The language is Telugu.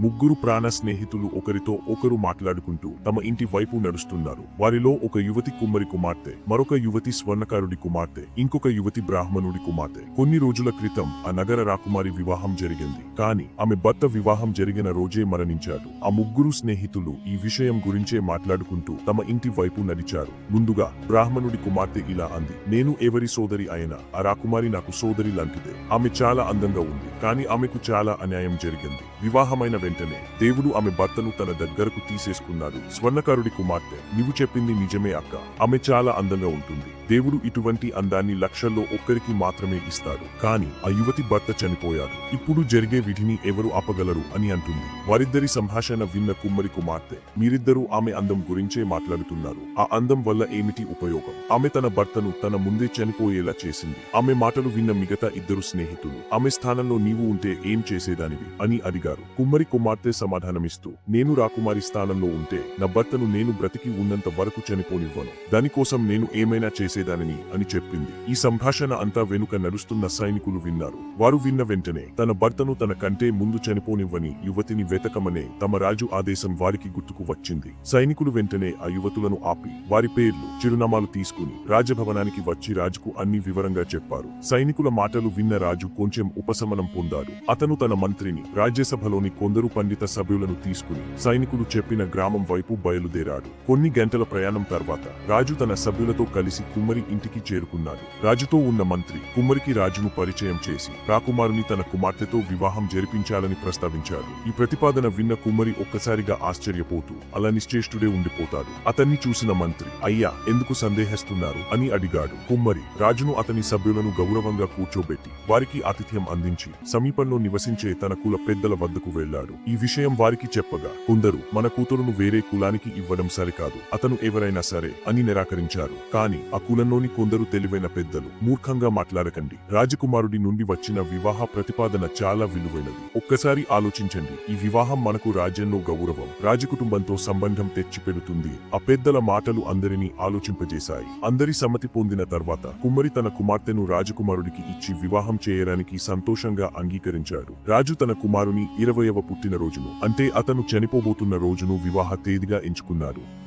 ముగ్గురు ప్రాణ స్నేహితులు ఒకరితో ఒకరు మాట్లాడుకుంటూ తమ ఇంటి వైపు నడుస్తున్నారు. వారిలో ఒక యువతి కుమ్మరి కుమార్తె మరొక యువతి స్వర్ణకారుడి కుమార్తె ఇంకొక యువతి బ్రాహ్మణుడి కుమార్తె. కొన్ని రోజుల క్రితం ఆ నగర రాకుమారి వివాహం జరిగింది. కానీ ఆమె భర్త వివాహం జరిగిన రోజే మరణించాడు. ఆ ముగ్గురు స్నేహితులు ఈ విషయం గురించే మాట్లాడుకుంటూ తమ ఇంటి వైపు నడిచారు. ముందుగా బ్రాహ్మణుడి కుమార్తె ఇలా అంది నేను ఎవరి సోదరి అయినా ఆ రాకుమారి నాకు సోదరి లాంటిదే. ఆమె చాలా అందంగా ఉంది కానీ ఆమెకు చాలా అన్యాయం జరిగింది. వివాహమైన వెంటనే దేవుడు ఆమె భర్తను తన దగ్గరకు తీసేసుకున్నాడు. స్వర్ణకారుడి కుమార్తె నీవు చెప్పింది నిజమే అక్క. ఆమె చాలా అందంగా ఉంటుంది. దేవుడు ఇటువంటి అందాన్ని లక్షల్లో ఒక్కరికి మాత్రమే ఇస్తాడు. కానీ ఆ యువతి భర్త చనిపోయాడు. ఇప్పుడు జరిగే విధిని ఎవరు ఆపగలరు అని అంటుంది. వారిద్దరి సంభాషణ విన్న కుమ్మరి కుమార్తె మీరిద్దరూ ఆమె అందం గురించే మాట్లాడుతున్నారు. ఆ అందం వల్ల ఏమిటి ఉపయోగం? ఆమె తన భర్తను తన ముందే చనిపోయేలా చేసింది. ఆమె మాటలు విన్న మిగతా ఇద్దరు స్నేహితులు ఆమె స్థానంలో నీవు ఉంటే ఏం చేసేదానివి? అని అడిగారు. కుమ్మరి కుమార్తె సమాధానమిస్తూ నేను రాకుమారి స్థానంలో ఉంటే నా భర్తను నేను బ్రతికి ఉన్నంత వరకు చనిపోనివ్వను. దానికోసం నేను ఏమైనా చేసేదానిని అని చెప్పింది. ఈ సంభాషణ అంతా వెనుక నడుస్తున్న సైనికులు విన్నారు. వారు విన్న వెంటనే తన భర్తను తన కంటే ముందు చనిపోనివ్వని యువతిని వెతకమనే తమ రాజు ఆదేశం వారికి గుర్తుకు వచ్చింది. సైనికులు వెంటనే ఆ యువతులను ఆపి వారి పేర్లు చిరునామాలు తీసుకుని రాజభవనానికి వచ్చి రాజుకు అన్ని వివరంగా చెప్పారు. సైనికుల మాటలు విన్న రాజు కొంచెం ఉపశమనం పొందాడు. అతను తన మంత్రిని రాజ్యసభలోని కొందరు పండిత సభ్యులను తీసుకుని సైనికులు చెప్పిన గ్రామం వైపు బయలుదేరాడు. కొన్ని గంటల ప్రయాణం తర్వాత రాజు తన సభ్యులతో కలిసి కుమ్మరి ఇంటికి చేరుకున్నాడు. రాజుతో ఉన్న మంత్రి కుమ్మరికి రాజును పరిచయం చేసి రాకుమారుని తన కుమార్తెతో వివాహం జరిపించాలని ప్రస్తావించాడు ఈ ప్రతిపాదన విన్న కుమ్మరి ఒక్కసారిగా ఆశ్చర్యపోతూ అలా నిశ్చేష్టుడే ఉండిపోతాడు. అతన్ని చూసిన మంత్రి అయ్యా ఎందుకు సందేహిస్తున్నారు? అని అడిగాడు. కుమ్మరి రాజును అతని సభ్యులను గౌరవంగా కూర్చోబెట్టి వారికి ఆతిథ్యం అందించి సమీపంలో నివసించే తన కుల పెద్దల వద్దకు వెళ్ళాడు ఈ విషయం వారికి చెప్పగా కొందరు మన కూతురును వేరే కులానికి ఇవ్వడం సరికాదు. అతను ఎవరైనా సరే అని నిరాకరించారు. కానీ ఆ కులంలోని కొందరు తెలివైన పెద్దలు. మూర్ఖంగా మాట్లాడకండి. రాజకుమారుడి నుండి వచ్చిన వివాహ ప్రతిపాదన చాలా విలువైనది. ఒక్కసారి ఆలోచించండి. ఈ వివాహం మనకు రాజ్యంలో గౌరవం రాజకుటుంబంతో సంబంధం తెచ్చిపెడుతుంది. ఆ పెద్దల మాటలు అందరినీ ఆలోచింపజేశాయి. అందరి సమ్మతి పొందిన తర్వాత కుమ్మరి తన కుమార్తెను రాజకుమారుడికి ఇచ్చి వివాహం చేయడానికి సంతోషంగా అంగీకరించాడు. రాజు తన కుమారుని ఇరవయవ పుట్టినరోజును అంటే అతను చనిపోబోతున్న రోజును వివాహ తేదీగా ఎంచుకున్నాడు.